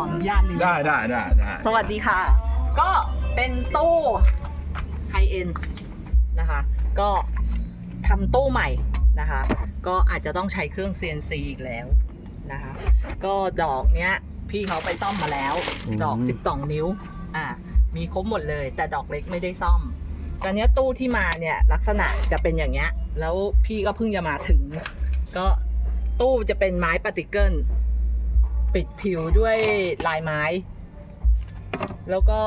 ออนุญาตนิดนึงได้ได้ได้ได้สวัสดีค่ะ ก็เป็นตู้ไฮเอ็นนะคะ ก็ทำตู้ใหม่นะคะ ก็อาจจะต้องใช้เครื่อง CNC อีกแล้วนะคะ ก็ดอกเนี้ย พี่เขาไปซ่อมมาแล้วอืมดอก 12 นิ้ว อ่า มีครบหมดเลย แต่ดอกเล็กไม่ได้ซ่อมตอนเนี้ยตู้ที่มาเนี่ยลักษณะจะเป็นอย่างเงี้ย แล้วพี่ก็เพิ่งจะมาถึง ก็ตู้จะเป็นไม้ปฏิเกิล ปิดผิวด้วยลายไม้ แล้วก็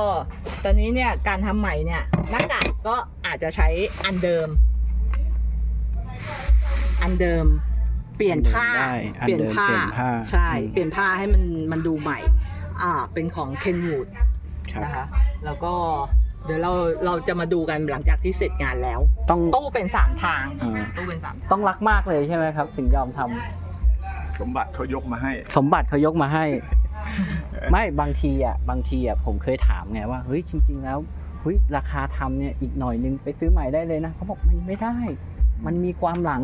ตอนนี้เนี่ยการทำใหม่เนี่ยหน้ากากก็อาจจะใช้อันเดิม อันเดิม เปลี่ยนผ้าได้อันเปลี่ยนเดิมผ้าเปลี่ยนผ้าใช่อืม เปลี่ยนผ้าให้มันมันดูใหม่ อ่าเป็นของเคนวูด ครับนะคะแล้วก็เดี๋ยวเราเราจะมาดูกันหลังจากที่เสร็จงานแล้ว ต้องตู้เป็นสามทางอ่าตู้เป็นสามทางต้องรักมากเลยใช่ไหมครับ ถึงยอมทำ สมบัติเขายกมาให้ สมบัติเขายกมาให้ ไม่บางทีอะบางทีอะผมเคยถามไงว่าเฮ้ยจริง ๆ แล้วเฮ้ยราคาทำเนี่ยอีกหน่อยนึงไปซื้อใหม่ได้เลยนะเขาบอกมันไม่ได้ มันมีความหลัง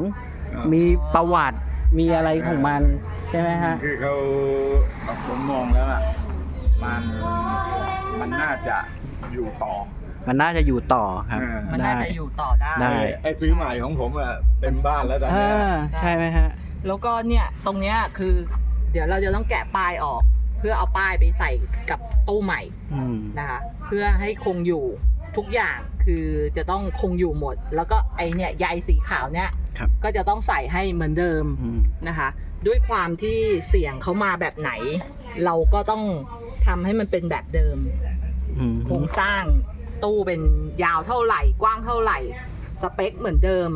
มีประวัติมีอะไรของมัน ใช่ไหมฮะ คือเขาผมมองแล้วอะมันมันน่าจะอยู่ต่อ มันน่าจะอยู่ต่อครับเออมันน่าจะอยู่ต่อได้ได้ไอ้ไอ้ซื้อใหม่ของผมอะเต็มบ้านแล้วตอนอ่เนี้ยาใช่ไหมฮะ แล้วก็เนี่ยตรงเนี้ยคือ เดี๋ยวเราจะต้องแกะป้ายออก เพื่อเอาป้ายไปใส่กับตู้ใหม่อืมนะคะ เพื่อให้คงอยู่ทุกอย่างคือจะต้องคงอยู่หมด แล้วก็ไอเนี่ยใยสีขาวเนี่ยครับก็จะต้องใส่ให้เหมือนเดิม อืม นะคะ ด้วยความที่เสียงเขามาแบบไหน เราก็ต้องทำให้มันเป็นแบบเดิมอืมโครงสร้างตู้เป็นยาวเท่าไหร่ กว้างเท่าไหร่ สเปคเหมือนเดิม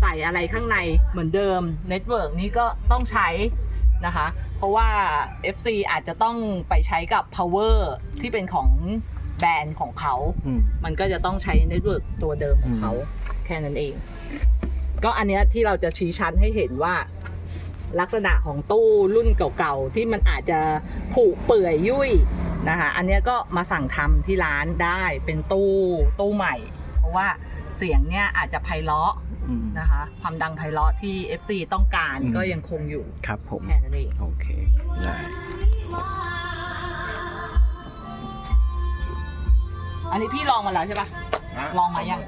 ใส่อะไรข้างในเหมือนเดิมเน็ตเวิร์กนี้ก็ต้องใช้นะคะ เพราะว่า FC อาจจะต้องไปใช้กับ power ที่เป็นของแบรนด์ของเขา อืม มันก็จะต้องใช้เน็ตเวิร์กตัวเดิมของเขาแค่นั้นเอง ก็อันเนี้ยที่เราจะชี้ชัดให้เห็นว่า ลักษณะของตู้รุ่นเก่าๆ ที่มันอาจจะผุเปื่อยยุ่ยนะคะอันเนี้ยก็มาสั่งทำที่ร้านได้เป็นตู้ตู้ใหม่ เพราะว่าเสียงเนี่ยอาจจะไพเราะอืม นะคะ ความดังไพเราะที่ FC ต้องการอืมก็ยังคงอยู่ครับผมแค่นั้นเองโอเคได้อันนี้พี่ลองมาแล้วใช่ปะฮะลองมายัง